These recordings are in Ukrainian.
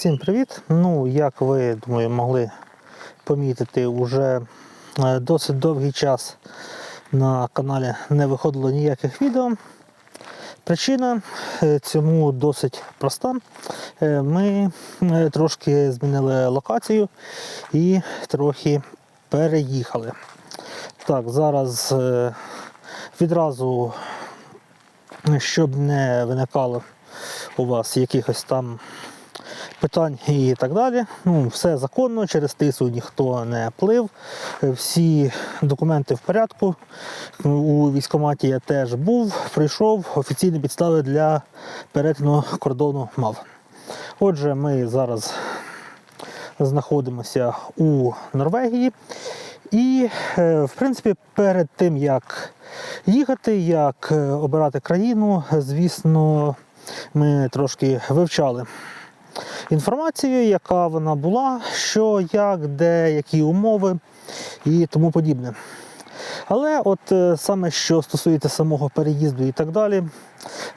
Всім привіт! Ну, як ви думаю, могли помітити, вже е, досить довгий час на каналі не виходило ніяких відео. Причина е, цьому досить проста. Е, Ми трошки змінили локацію і трохи переїхали. Так, зараз відразу, щоб не виникало у вас якихось там питань і так далі. Ну, все законно, через тису ніхто не плив. Всі документи в порядку. У військкоматі я теж був, прийшов, офіційні підстави для перетину кордону мав. Отже, ми зараз знаходимося у Норвегії. І, е, в принципі, перед тим, як їхати, як е, обирати країну, звісно, ми трошки вивчали інформацію, яка вона була, що, як, де, які умови і тому подібне. Але от е, саме що стосується самого переїзду і так далі,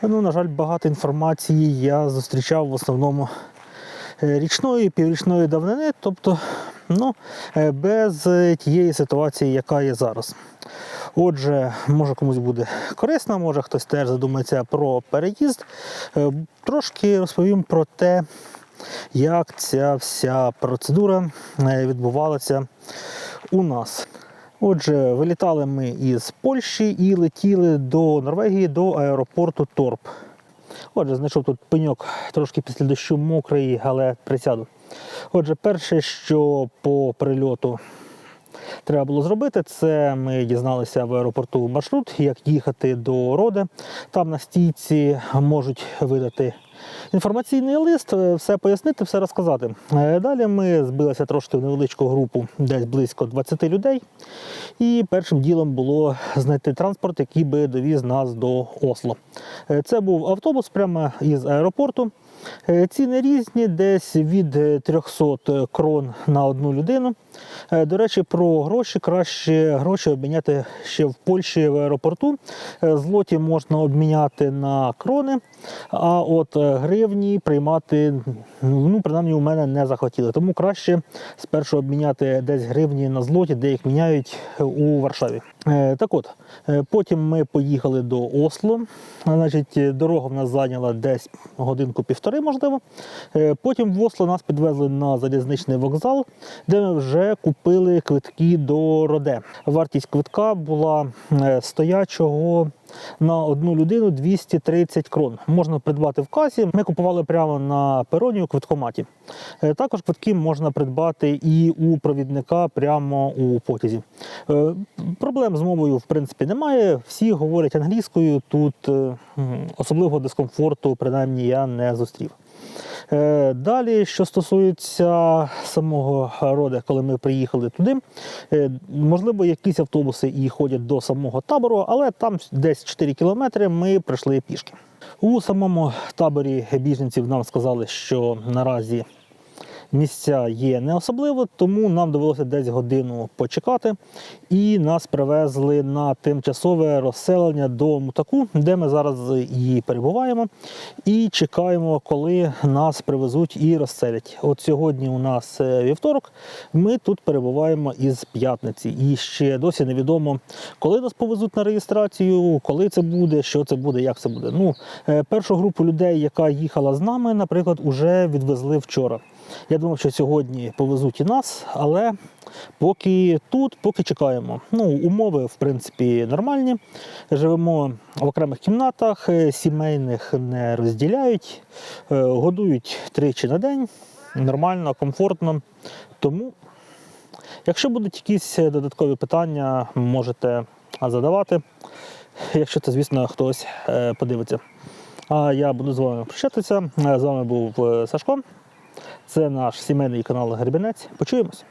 ну, на жаль, багато інформації я зустрічав в основному е, річної, піврічної давнини, тобто ну, е, без е, тієї ситуації, яка є зараз. Отже, може комусь буде корисно, може хтось теж задумається про переїзд. Е, Трошки розповім про те, як ця вся процедура відбувалася у нас. Отже, вилітали ми із Польщі і летіли до Норвегії до аеропорту Торп. Отже, знайшов тут пеньок трошки після дощу мокрий, але присяду. Отже, перше, що по прильоту треба було зробити, це ми дізналися в аеропорту маршрут, як їхати до Роде. Там на стійці можуть видати інформаційний лист, е, все пояснити, все розказати. Е, Далі ми збилися трошки в невеличку групу, десь близько 20 людей. І першим ділом було знайти транспорт, який би довіз нас до Осло. Е, Це був автобус прямо із аеропорту. Е, Ціни різні, десь від е, 300 крон на одну людину. Е, До речі, про гроші краще гроші обміняти ще в Польщі в аеропорту. Е, Злоті можна обміняти на крони, а от е, гривні приймати, ну, принаймні, у мене не захотіли. Тому краще спершу обміняти десь гривні на злоті, де їх міняють е, у Варшаві. Е, Так от, е, потім ми поїхали до Осло. Значить, е, дорога в нас зайняла десь годинку-півтори, можливо. Е, Потім в Осло нас підвезли на залізничний вокзал, де ми вже купили квитки до Роде. Вартість квитка була е, стоячого на одну людину 230 крон. Можна придбати в касі. Ми купували прямо на пероні у квиткоматі. Е, Також квитки можна придбати і у провідника прямо у потязі. Е, Проблем з мовою, в принципі, немає. Всі говорять англійською. Тут е, особливого дискомфорту, принаймні, я не зустрів. Е, Далі, що стосується самого роду, коли ми приїхали туди, е, можливо, якісь автобуси і ходять до самого табору, але там десь 4 кілометри ми прийшли пішки. У самому таборі біженців нам сказали, що наразі місця є не особливо, тому нам довелося десь годину почекати, і нас привезли на тимчасове розселення до Мутаку, де ми зараз і перебуваємо, і чекаємо, коли нас привезуть і розселять. От сьогодні у нас е, вівторок. Ми тут перебуваємо із п'ятниці, і ще досі невідомо, коли нас повезуть на реєстрацію, коли це буде, що це буде, як це буде. Ну, е, першу групу людей, яка їхала з нами, наприклад, уже відвезли вчора. Я думав, що сьогодні повезуть і нас, але поки тут, поки чекаємо. Ну, умови, в принципі, нормальні. Живемо в окремих кімнатах, е, сімейних не розділяють, е, годують тричі на день. Нормально, комфортно. Тому, якщо будуть якісь додаткові питання, можете задавати. Якщо це, звісно, хтось е, подивиться. А я буду з вами прощатися. Е, З вами був е, Сашко. Це наш сімейний канал Гребінець. Почуємось.